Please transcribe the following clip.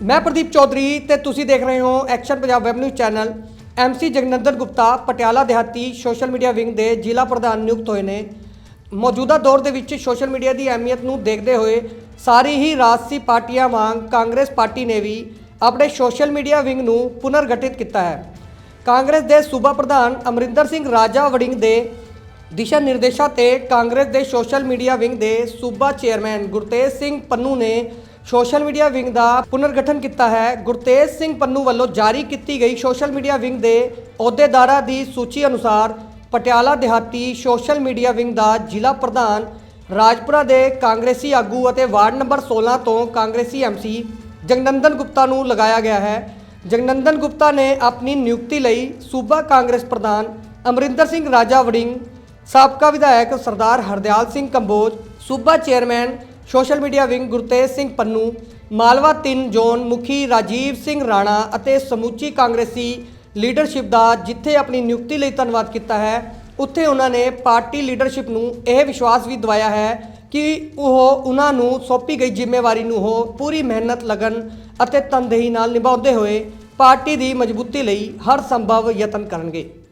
ਮੈਂ ਪ੍ਰਦੀਪ ਚੌਧਰੀ ਤੇ ਤੁਸੀਂ ਦੇਖ ਰਹੇ ਹੋ action Punjab web news channel MC Jagnandan Gupta Patiala ਦਿਹਾਤੀ ਸੋਸ਼ਲ ਮੀਡੀਆ ਵਿੰਗ ਦੇ ਜ਼ਿਲ੍ਹਾ ਪ੍ਰਧਾਨ ਨਿਯੁਕਤ ਹੋਏ ਨੇ। ਮੌਜੂਦਾ ਦੌਰ ਦੇ ਵਿੱਚ ਸੋਸ਼ਲ ਮੀਡੀਆ ਦੀ ਅਹਿਮੀਅਤ ਨੂੰ ਦੇਖਦੇ ਹੋਏ ਸਾਰੀ ਹੀ ਰਾਜਸੀ ਪਾਰਟੀਆਂ ਵਾਂਗ ਕਾਂਗਰਸ ਪਾਰਟੀ ਨੇ ਵੀ ਆਪਣੇ ਸੋਸ਼ਲ ਮੀਡੀਆ ਵਿੰਗ ਨੂੰ ਪੁਨਰਗਠਿਤ ਕੀਤਾ ਹੈ। ਕਾਂਗਰਸ ਦੇ ਸੂਬਾ ਪ੍ਰਧਾਨ ਅਮਰਿੰਦਰ ਸਿੰਘ ਰਾਜਾ ਵੜਿੰਗ ਦੇ ਦਿਸ਼ਾ ਨਿਰਦੇਸ਼ਾਂ ਤੇ ਕਾਂਗਰਸ ਦੇ ਸੋਸ਼ਲ ਮੀਡੀਆ ਵਿੰਗ ਦੇ ਸੂਬਾ ਚੇਅਰਮੈਨ ਗੁਰਤੇਜ ਸਿੰਘ ਪੰਨੂ ਨੇ ਸੋਸ਼ਲ ਮੀਡੀਆ ਵਿੰਗ ਦਾ ਪੁਨਰਗਠਨ ਕੀਤਾ ਹੈ। ਗੁਰਤੇਜ ਸਿੰਘ ਪੰਨੂ ਵੱਲੋਂ ਜਾਰੀ ਕੀਤੀ ਗਈ ਸੋਸ਼ਲ ਮੀਡੀਆ ਵਿੰਗ ਦੇ ਅਹੁਦੇਦਾਰਾਂ ਦੀ ਸੂਚੀ ਅਨੁਸਾਰ ਪਟਿਆਲਾ ਦਿਹਾਤੀ ਸੋਸ਼ਲ ਮੀਡੀਆ ਵਿੰਗ ਦਾ ਜ਼ਿਲ੍ਹਾ ਪ੍ਰਧਾਨ, ਰਾਜਪੁਰਾ ਦੇ ਕਾਂਗਰਸੀ ਆਗੂ ਅਤੇ ਵਾਰਡ ਨੰਬਰ 16 ਤੋਂ ਕਾਂਗਰਸੀ ਐਮਸੀ ਜਗਨੰਦਨ ਗੁਪਤਾ ਨੂੰ ਲਗਾਇਆ ਗਿਆ ਹੈ। ਜਗਨੰਦਨ ਗੁਪਤਾ ਨੇ ਆਪਣੀ ਨਿਯੁਕਤੀ ਲਈ ਸੂਬਾ ਕਾਂਗਰਸ ਪ੍ਰਧਾਨ ਅਮਰਿੰਦਰ ਸਿੰਘ ਰਾਜਾ ਵੜਿੰਗ, ਸਾਬਕਾ ਵਿਧਾਇਕ ਸਰਦਾਰ ਹਰਦਿਆਲ ਸਿੰਘ ਕੰਬੋਜ, ਸੂਬਾ chairman social media wing Gurtej Singh Pannu, Malwa 3 zone ਮੁਖੀ ਰਾਜੀਵ ਸਿੰਘ ਰਾਣਾ ਅਤੇ ਸਮੁੱਚੀ ਕਾਂਗਰਸੀ ਲੀਡਰਸ਼ਿਪ ਦਾ ਜਿੱਥੇ ਆਪਣੀ ਨਿਯੁਕਤੀ ਲਈ ਧੰਨਵਾਦ ਕੀਤਾ ਹੈ, ਉੱਥੇ ਉਹਨਾਂ ਨੇ ਪਾਰਟੀ ਲੀਡਰਸ਼ਿਪ ਨੂੰ ਇਹ ਵਿਸ਼ਵਾਸ ਵੀ ਦਿਵਾਇਆ ਹੈ ਕਿ ਉਹ ਉਹਨਾਂ ਨੂੰ ਸੌਂਪੀ ਗਈ ਜ਼ਿੰਮੇਵਾਰੀ ਨੂੰ ਉਹ ਪੂਰੀ ਮਿਹਨਤ, ਲਗਨ ਅਤੇ ਤਨਦੇਹੀ ਨਾਲ ਨਿਭਾਉਂਦੇ ਹੋਏ ਪਾਰਟੀ ਦੀ ਮਜ਼ਬੂਤੀ ਲਈ ਹਰ ਸੰਭਵ ਯਤਨ ਕਰਨਗੇ।